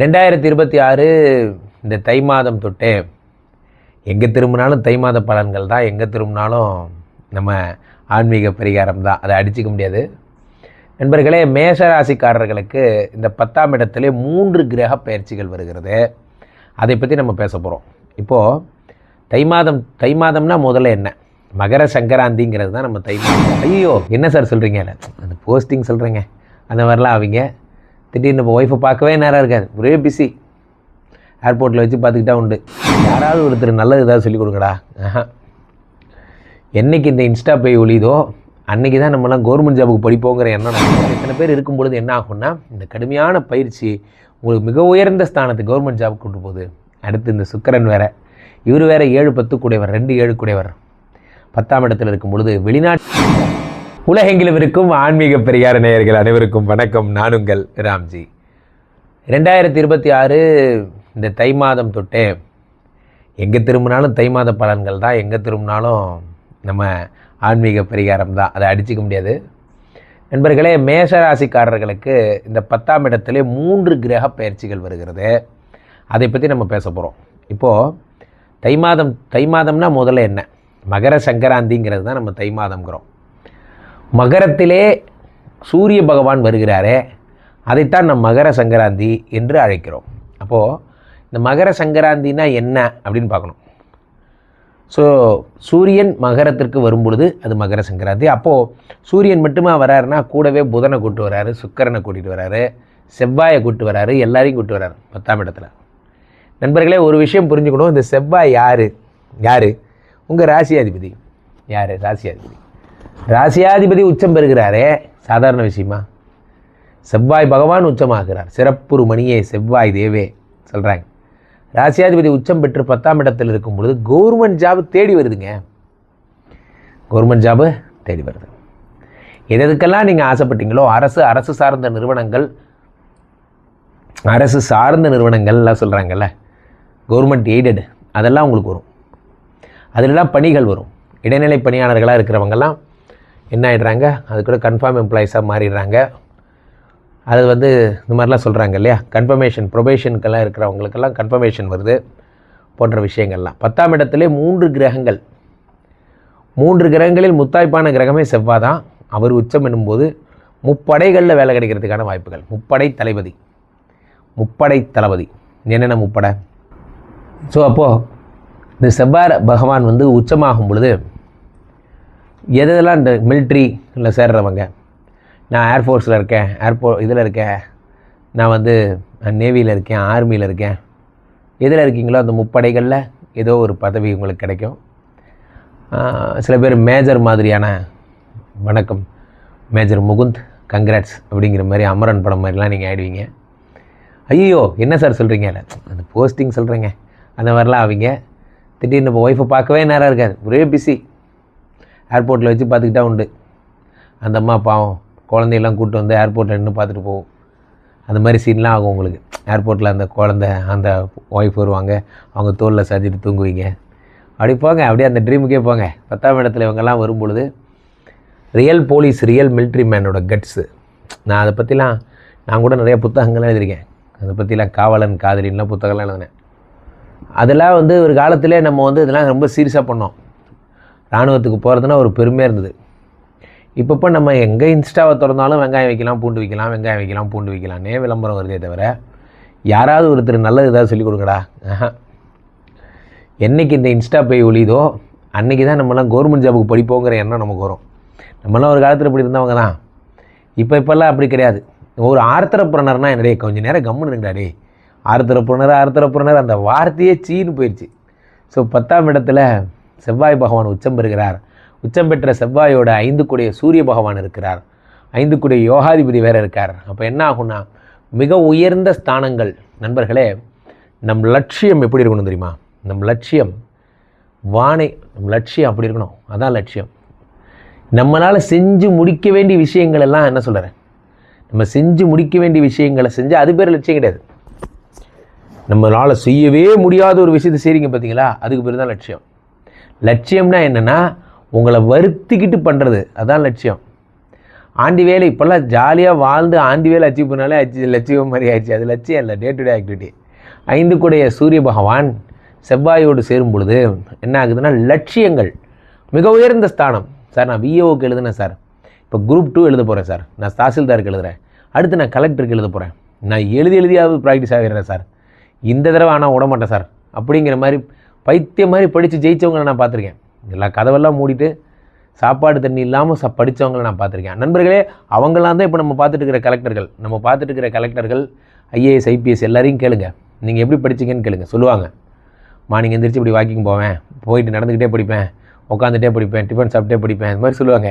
ரெண்டாயிரத்தி இருபத்தி ஆறு இந்த தை மாதம் தொட்டே எங்கே திரும்பினாலும் தை மாத பலன்கள் தான். எங்கே திரும்பினாலும் நம்ம ஆன்மீக பரிகாரம் தான். அதை அடிச்சுக்க முடியாது. நண்பர்களே மேஷராசிக்காரர்களுக்கு இந்த பத்தாம் இடத்துல மூன்று கிரக பயிற்சிகள் வருகிறது. அதை பற்றி நம்ம பேச போகிறோம் இப்போது தை மாதம் தை மாதம்னா முதல்ல என்ன? மகர சங்கராந்திங்கிறது தான் நம்ம தை மாதம். ஐயோ என்ன சார் சொல்கிறீங்க அந்த போஸ்டிங் சொல்கிறேங்க அந்த மாதிரிலாம் அவங்க திடீர்னு இப்போ ஒய்ஃபை பார்க்கவே நேரம் இருக்காது. ஒரே பிஸி ஏர்போர்ட்டில் வச்சு பார்த்துக்கிட்டா உண்டு. யாராவது ஒருத்தர் நல்லது ஏதாவது சொல்லிக் கொடுங்கடா. ஆஹா. என்னைக்கு இந்த இன்ஸ்டா பே ஒழியுதோ அன்றைக்கி தான் நம்மலாம் கவர்மெண்ட் ஜாபுக்கு படிப்போங்கிற எண்ணம் இத்தனை பேர் இருக்கும் பொழுது என்ன ஆகும்னா இந்த கடுமையான பயிற்சி உங்களுக்கு மிக உயர்ந்த ஸ்தானத்து கவர்மெண்ட் ஜாப் கொண்டு போகுது. அடுத்து இந்த சுக்கரன் வேறு. இவர் வேற ஏழு பத்து கூடையவர் ரெண்டு ஏழு கூடையவர் பத்தாம் இடத்துல இருக்கும் பொழுது வெளிநாட்டு உலகெங்கிலும் இருக்கும் ஆன்மீக பெரியார நேயர்கள் அனைவருக்கும் வணக்கம். நான் உங்கள் ராம்ஜி. ரெண்டாயிரத்தி இருபத்தி ஆறு இந்த தை மாதம் தொட்டே எங்கே திரும்பினாலும் தை மாத பலன்கள் தான். எங்கே திரும்பினாலும் நம்ம ஆன்மீக பரிகாரம் தான். அதை அடிச்சுக்க முடியாது. நண்பர்களே மேஷராசிக்காரர்களுக்கு இந்த பத்தாம் இடத்துல மூன்று கிரக பயிற்சிகள் வருகிறது. அதை பற்றி நம்ம பேச போகிறோம் இப்போது தை மாதம் தை மாதம்னா முதல்ல என்ன? மகர சங்கராந்திங்கிறது தான் நம்ம தை மாதம்ங்கிறோம். மகரத்திலே சூரிய பகவான் வருகிறாரே அதைத்தான் நம் மகர சங்கராந்தி என்று அழைக்கிறோம். அப்போது இந்த மகர சங்கராந்தினா என்ன அப்படின்னு பார்க்கணும். ஸோ சூரியன் மகரத்திற்கு வரும்பொழுது அது மகர சங்கராந்தி. அப்போது சூரியன் மட்டுமா வராருன்னா கூடவே புதனை கூட்டு வராரு சுக்கரனை கூட்டிகிட்டு வராரு செவ்வாயை கூட்டு வராரு எல்லாரையும் கூட்டு வராரு பத்தாம் இடத்துல. நண்பர்களே ஒரு விஷயம் புரிஞ்சுக்கணும். இந்த செவ்வாய் யார்? யார்? உங்கள் ராசியாதிபதி. யார்? ராசியாதிபதி. ராசியாதிபதி உச்சம் பெறுகிறாரே. சாதாரண விஷயமா? செவ்வாய் பகவான் உச்சமாகிறார். சிறப்புரு மணியே செவ்வாய் தேவே சொல்கிறாங்க ராசியாதிபதி உச்சம் பெற்று பத்தாம் இடத்தில் இருக்கும் பொழுது கவர்மெண்ட் ஜாப் தேடி வருதுங்க. கவர்மெண்ட் ஜாபு தேடி வருது. எது எதுக்கெல்லாம் நீங்கள் ஆசைப்பட்டீங்களோ அரசு அரசு சார்ந்த நிறுவனங்கள் அரசு சார்ந்த நிறுவனங்கள்லாம் சொல்கிறாங்கல்ல கவர்மெண்ட் எய்டட் அதெல்லாம் உங்களுக்கு வரும். அதிலெல்லாம் பணிகள் வரும். இடைநிலை பணியாளர்களாக இருக்கிறவங்கெல்லாம் என்ன ஆகிடுறாங்க அது கூட கன்ஃபார்ம் எம்ப்ளாயிஸாக மாறிடுறாங்க. அது வந்து இந்த மாதிரிலாம் சொல்கிறாங்க இல்லையா? கன்ஃபர்மேஷன் ப்ரொபேஷனுக்கெல்லாம் இருக்கிறவங்களுக்கெல்லாம் கன்ஃபர்மேஷன் வருது போன்ற விஷயங்கள்லாம். பத்தாம் இடத்துல மூன்று கிரகங்கள். மூன்று கிரகங்களில் முத்தாய்ப்பான கிரகமே செவ்வாய் தான் அவர் உச்சம் என்னும்போது முப்படைகளில் வேலை கிடைக்கிறதுக்கான வாய்ப்புகள். முப்படை தளபதி. முப்படை தளபதி. என்னென்ன முப்படை? ஸோ அப்போது இந்த செவ்வாய் பகவான் வந்து உச்சமாகும் பொழுது எதெல்லாம் இந்த மிலிட்ரியில் சேர்றவங்க? நான் ஏர்ஃபோர்ஸில் இருக்கேன் ஏர்போ இதில் இருக்கேன் நான் வந்து நேவியில் இருக்கேன் ஆர்மியில் இருக்கேன். எதில் இருக்கீங்களோ அந்த முப்படைகளில் ஏதோ ஒரு பதவி உங்களுக்கு கிடைக்கும். சில பேர் மேஜர் மாதிரியான வணக்கம் மேஜர் முகுந்த் கங்க்ராட்ஸ் அப்படிங்கிற மாதிரி அமரன் படம் மாதிரிலாம் நீங்கள் ஆயிடுவீங்க. ஐயோ என்ன சார் சொல்கிறீங்க அந்த போஸ்டிங் சொல்கிறேங்க அந்த மாதிரிலாம் அவங்க திடீர்னு இப்போ ஒய்ஃபை பார்க்கவே நேரம் இருக்காது. ஒரே பிஸி ஏர்போர்ட்டில் வச்சு பார்த்துக்கிட்டா உண்டு. அந்த அம்மா பாவம் குழந்தையெல்லாம் கூப்பிட்டு வந்து ஏர்போர்ட்டில் நின்று பார்த்துட்டு போகும். அந்த மாதிரி சீன்லாம் ஆகும் உங்களுக்கு. ஏர்போர்ட்டில் அந்த குழந்த அந்த ஒய்ஃப் வருவாங்க. அவங்க தோலில் சாஞ்சிட்டு தூங்குவீங்க. அப்படி போங்க அப்படியே அந்த ட்ரீமுக்கே போங்க. பத்தாம் இடத்துல இவங்கெல்லாம் வரும்பொழுது ரியல் போலீஸ் ரியல் மிலிட்ரி மேனோட கட்ஸு நான் அதை பற்றிலாம் நான் கூட நிறைய புத்தகங்கள்லாம் எழுதியிருக்கேன். அதை பற்றிலாம் காவலன் காதலின்லாம் புத்தகம்லாம் எழுதினேன். அதெல்லாம் வந்து ஒரு காலத்திலே நம்ம வந்து இதெல்லாம் ரொம்ப சீரியஸாக பண்ணோம். இராணுவத்துக்கு போகிறதுனா ஒரு பெருமையாக இருந்தது. இப்பப்போ நம்ம எங்கே இன்ஸ்டாவை திறந்தாலும் வெங்காயம் வைக்கலாம் பூண்டு வைக்கலாம் வெங்காயம் வைக்கலாம் பூண்டு வைக்கலாம்னே விளம்பரம் வருதே தவிர யாராவது ஒருத்தர் நல்லது ஏதாவது சொல்லிக் கொடுங்கடா. என்றைக்கு என்னைக்கு இந்த இன்ஸ்டா போய் ஒழியுதோ அன்னைக்கு தான் நம்மலாம் கவர்மெண்ட் ஜாபுக்கு படிப்போங்கிற எண்ணம் நமக்கு வரும். நம்மளாம் ஒரு காலத்தில் இப்படி இருந்தவங்க தான். இப்போ இப்போல்லாம் அப்படி கிடையாது. ஒரு ஆர்த்தரப்புறனர்னா என்னடே கொஞ்ச நேரம் கம்முன்னு இருங்கடா டே ஆர்த்தரப்புறனர் ஆர்த்தரப்புறனர் அந்த வார்த்தையே சீன்னு போயிடுச்சு ஸோ பத்தாம் இடத்துல செவ்வாய் பகவான் உச்சம் பெறுகிறார். உச்சம் பெற்ற செவ்வாயோட ஐந்து கூடிய சூரிய பகவான் இருக்கிறார். ஐந்து கூடிய யோகாதிபதி வேற இருக்கார். அப்போ என்ன ஆகும்னா மிக உயர்ந்த ஸ்தானங்கள் நண்பர்களே நம் லட்சியம் எப்படி இருக்கணும் தெரியுமா? நம் லட்சியம் வானை நம் லட்சியம் அப்படி இருக்கணும். அதான் லட்சியம். நம்மளால் செஞ்சு முடிக்க வேண்டிய விஷயங்கள் எல்லாம் என்ன சொல்கிறேன் நம்ம செஞ்சு முடிக்க வேண்டிய விஷயங்களை செஞ்சால் அது பேர் லட்சியம் கிடையாது. நம்மளால் செய்யவே முடியாத ஒரு விஷயத்தை செய்கிறீங்க பார்த்தீங்களா அதுக்கு பேர் தான் லட்சியம். லட்சியம்னா என்னென்னா உங்களை வருத்திக்கிட்டு பண்ணுறது அதான் லட்சியம். ஆண்டி வேலை இப்போல்லாம் ஜாலியாக வாழ்ந்து ஆண்டி வேலை அச்சீவ் பண்ணாலே அச்சு லட்சியம் மாதிரி ஆயிடுச்சு. அது லட்சியம் இல்லை டே டு டே ஆக்டிவிட்டி ஐந்து கூடைய சூரிய பகவான் செவ்வாயோடு சேரும் பொழுது என்ன ஆகுதுன்னா லட்சியங்கள். மிக உயர்ந்த ஸ்தானம். சார் நான் விஏஓக்கு எழுதுனேன் சார். இப்போ குரூப் டூ எழுத போகிறேன் சார். நான் தாசில்தாருக்கு எழுதுகிறேன் அடுத்து நான் கலெக்டருக்கு எழுத போகிறேன் நான் எழுதி எழுதியாவது ப்ராக்டிஸ் ஆகிடுறேன் சார். இந்த தடவை ஆனால் விட மாட்டேன் சார். அப்படிங்கிற மாதிரி பைத்தியம் மாதிரி படித்து ஜெயித்தவங்களை நான் பார்த்துருக்கேன். எல்லா கதவெல்லாம் மூடிட்டு சாப்பாடு தண்ணி இல்லாமல் ச படித்தவங்களை நான் பார்த்துருக்கேன். நண்பர்களே அவங்களாம் தான் இப்போ நம்ம பார்த்துட்டு இருக்கிற கலெக்டர்கள். நம்ம பார்த்துட்டு இருக்கிற கலெக்டர்கள் ஐஏஎஸ் ஐபிஎஸ் எல்லாரையும் கேளுங்க. நீங்கள் எப்படி படிச்சீங்கன்னு கேளுங்க. சொல்லுவாங்க. மார்னிங் எந்திரிச்சு இப்படி வாக்கிங் போவேன். போயிட்டு நடந்துக்கிட்டே படிப்பேன். உட்காந்துட்டே படிப்பேன். டிஃபன் சாப்பிட்டே படிப்பேன். இந்த மாதிரி சொல்லுவாங்க.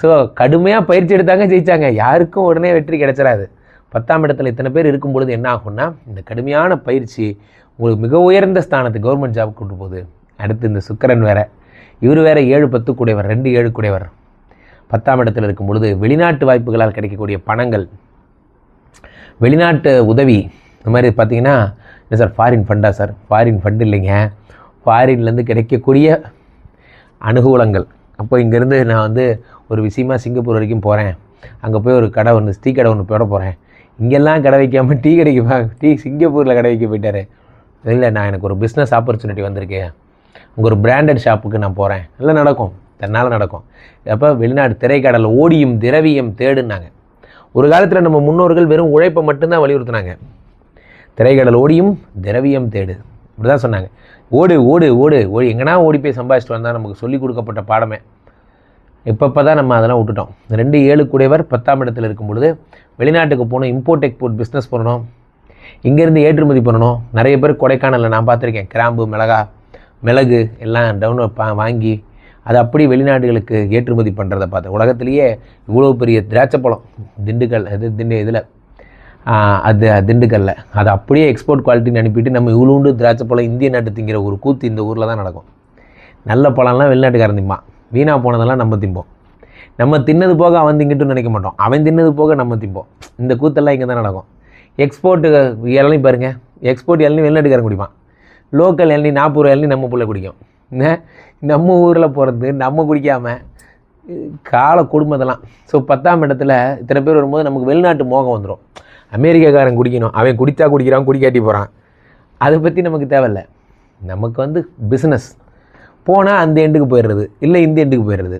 ஸோ கடுமையாக பயிற்சி எடுத்தாங்க ஜெயித்தாங்க யாருக்கும் உடனே வெற்றி கிடைச்சிடாது பத்தாம் இடத்துல இத்தனை பேர் இருக்கும் பொழுது என்ன ஆகும்னா இந்த கடுமையான பயிற்சி உங்களுக்கு மிக உயர்ந்த ஸ்தானத்து கவர்மெண்ட் ஜாப் கொண்டு போகுது. அடுத்து இந்த சுக்கரன் வேற. இவர் வேற ஏழு பத்து கூடையவர் ரெண்டு ஏழு கூடையவர் பத்தாம் இடத்தில் இருக்கும் பொழுது வெளிநாட்டு வாய்ப்புகளால் கிடைக்கக்கூடிய பணங்கள் வெளிநாட்டு உதவி. இந்த மாதிரி பார்த்தீங்கன்னா இல்லை சார் ஃபாரின் ஃபண்டா சார்? ஃபாரின் ஃபண்ட் இல்லைங்க. ஃபாரின்லேருந்து கிடைக்கக்கூடிய அனுகூலங்கள். அப்போ இங்கேருந்து நான் வந்து ஒரு விஷயமா சிங்கப்பூர் வரைக்கும் போகிறேன் அங்கே போய் ஒரு கடை ஒன்று டீ கடை ஒன்று போட போகிறேன் இங்கெல்லாம் கடை வைக்காமல் டீ கடைக்கு டீ சிங்கப்பூரில் கடை வைக்க போயிட்டாரு. இல்லை நான் எனக்கு ஒரு பிஸ்னஸ் ஆப்பர்ச்சுனிட்டி வந்திருக்கேன் உங்கள் ஒரு பிராண்டட் ஷாப்புக்கு நான் போகிறேன் எல்லாம் நடக்கும். தன்னால் நடக்கும். அப்போ வெளிநாடு திரைக்கடல் ஓடியும் திரவியம் தேடுனாங்க. ஒரு காலத்தில் நம்ம முன்னோர்கள் வெறும் உழைப்பை மட்டும்தான் வலியுறுத்தினாங்க. திரைக்கடல் ஓடியும் திரவியம் தேடு. இப்படி தான் சொன்னாங்க. ஓடு ஓடு ஓடு ஓடி. எங்கன்னா ஓடி போய் சம்பாதிச்சிட்டு வந்தால் நமக்கு சொல்லிக் கொடுக்கப்பட்ட பாடமே. இப்பப்போ தான் நம்ம அதெல்லாம் விட்டுட்டோம். ரெண்டு ஏழு கூடையவர் பத்தாம் இடத்தில் இருக்கும் பொழுது வெளிநாட்டுக்கு போகணும் இம்போர்ட் எக்ஸ்போர்ட் பிஸ்னஸ் பண்ணணும் இங்கேருந்து ஏற்றுமதி பண்ணணும். நிறைய பேர் கொடைக்கானலில் நான் பார்த்துருக்கேன். கிராம்பு மிளகா மிளகு எல்லாம் டவுன்லோட் பா வாங்கி அதை அப்படி வெளிநாடுகளுக்கு ஏற்றுமதி பண்ணுறதை பார்த்தேன். உலகத்திலேயே இவ்வளோ பெரிய திராட்சை பழம் திண்டுக்கல் இது திண்டு இதில் அது திண்டுக்கல்ல. அதை அப்படியே எக்ஸ்போர்ட் குவாலிட்டின்னு அனுப்பிட்டு நம்ம இவ்வளோண்டு திராட்சை பழம் இந்திய நாட்டு திங்கிற ஒரு கூத்து இந்த ஊரில் தான் நடக்கும். நல்ல பழம்லாம் வெளிநாட்டுக்காரன் திம்பான். வீணாக போனதெல்லாம் நம்ம திம்போம். நம்ம தின்னது போக அவன் திங்கிட்டும் நினைக்க மாட்டோம். அவன் தின்னது போக நம்ம திம்போம். இந்த கூத்தெல்லாம் இங்கே தான் நடக்கும். எக்ஸ்போர்ட்டு இளநீ பாருங்கள் எக்ஸ்போர்ட் இளநீ வெளிநாட்டுக்காரன் குடிப்பான். லோக்கல் இளநீ நாற்பது ரூபா இளநீ நம்ம பிள்ளை குடிக்கும். நம்ம ஊரில் போகிறது நம்ம குடிக்காமல் கால குடும்பத்தெல்லாம் ஸோ பத்தாம் இடத்துல இத்தனை பேர் வரும்போது நமக்கு வெளிநாட்டு மோகம் வந்துடும் அமெரிக்காக்காரன் குடிக்கணும். அவன் குடித்தா குடிக்கிறான் குடிக்காட்டி போகிறான் அதை பற்றி நமக்கு தேவையில்ல. நமக்கு வந்து பிஸ்னஸ் போனால் அந்த எண்டுக்கு போயிடுறது இல்லை இந்த எண்டுக்கு போயிடுறது.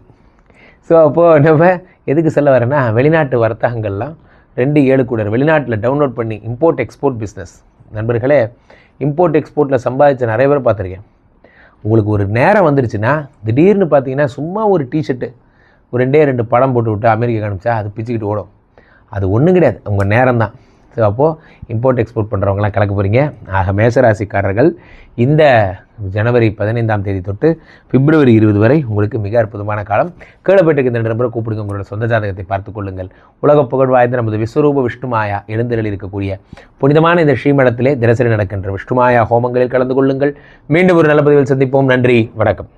ஸோ அப்போது நம்ம எதுக்கு சொல்ல வரேன்னா வெளிநாட்டு வர்த்தகங்கள்லாம் ரெண்டு ஏழு கூட வெளிநாட்டில் டவுன்லோட் பண்ணி இம்போர்ட் எக்ஸ்போர்ட் பிஸ்னஸ் நண்பர்களே இம்போர்ட் எக்ஸ்போர்ட்டில் சம்பாதிச்ச நிறைய பேர் பார்த்துருக்கேன். உங்களுக்கு ஒரு நேரம் வந்துருச்சுன்னா திடீர்னு பார்த்தீங்கன்னா சும்மா ஒரு டிஷர்ட்டு ஒரு ரெண்டே ரெண்டு படம் போட்டு விட்டு அமெரிக்கா காமிச்சா அது பிச்சுக்கிட்டு ஓடும். அது ஒன்றும் கிடையாது. உங்கள் நேரம் தான் அப்போது இம்போர்ட் எக்ஸ்போர்ட் பண்ணுறவங்களாம் கலக்க போகிறீங்க ஆக மேசராசிக்காரர்கள் இந்த ஜனவரி பதினைந்தாம் தேதி தொட்டு பிப்ரவரி இருபது வரை உங்களுக்கு மிக அற்புதமான காலம். கேளப்பட்டுக்கு இந்த நம்பரை கூப்பிடுங்க. உங்களோட சொந்த ஜாதகத்தை பார்த்துக்கொள்ளுங்கள் உலக புகழ் வாய்ந்த நமது விஸ்வரூப விஷ்ணுமாயா எழுந்தரில் இருக்கக்கூடிய புனிதமான இந்த ஸ்ரீமடத்திலே தினசரி நடக்கின்ற விஷ்ணுமாயா ஹோமங்களில் கலந்து கொள்ளுங்கள். மீண்டும் ஒரு நல்ல பதிவில் சந்திப்போம். நன்றி. வணக்கம்.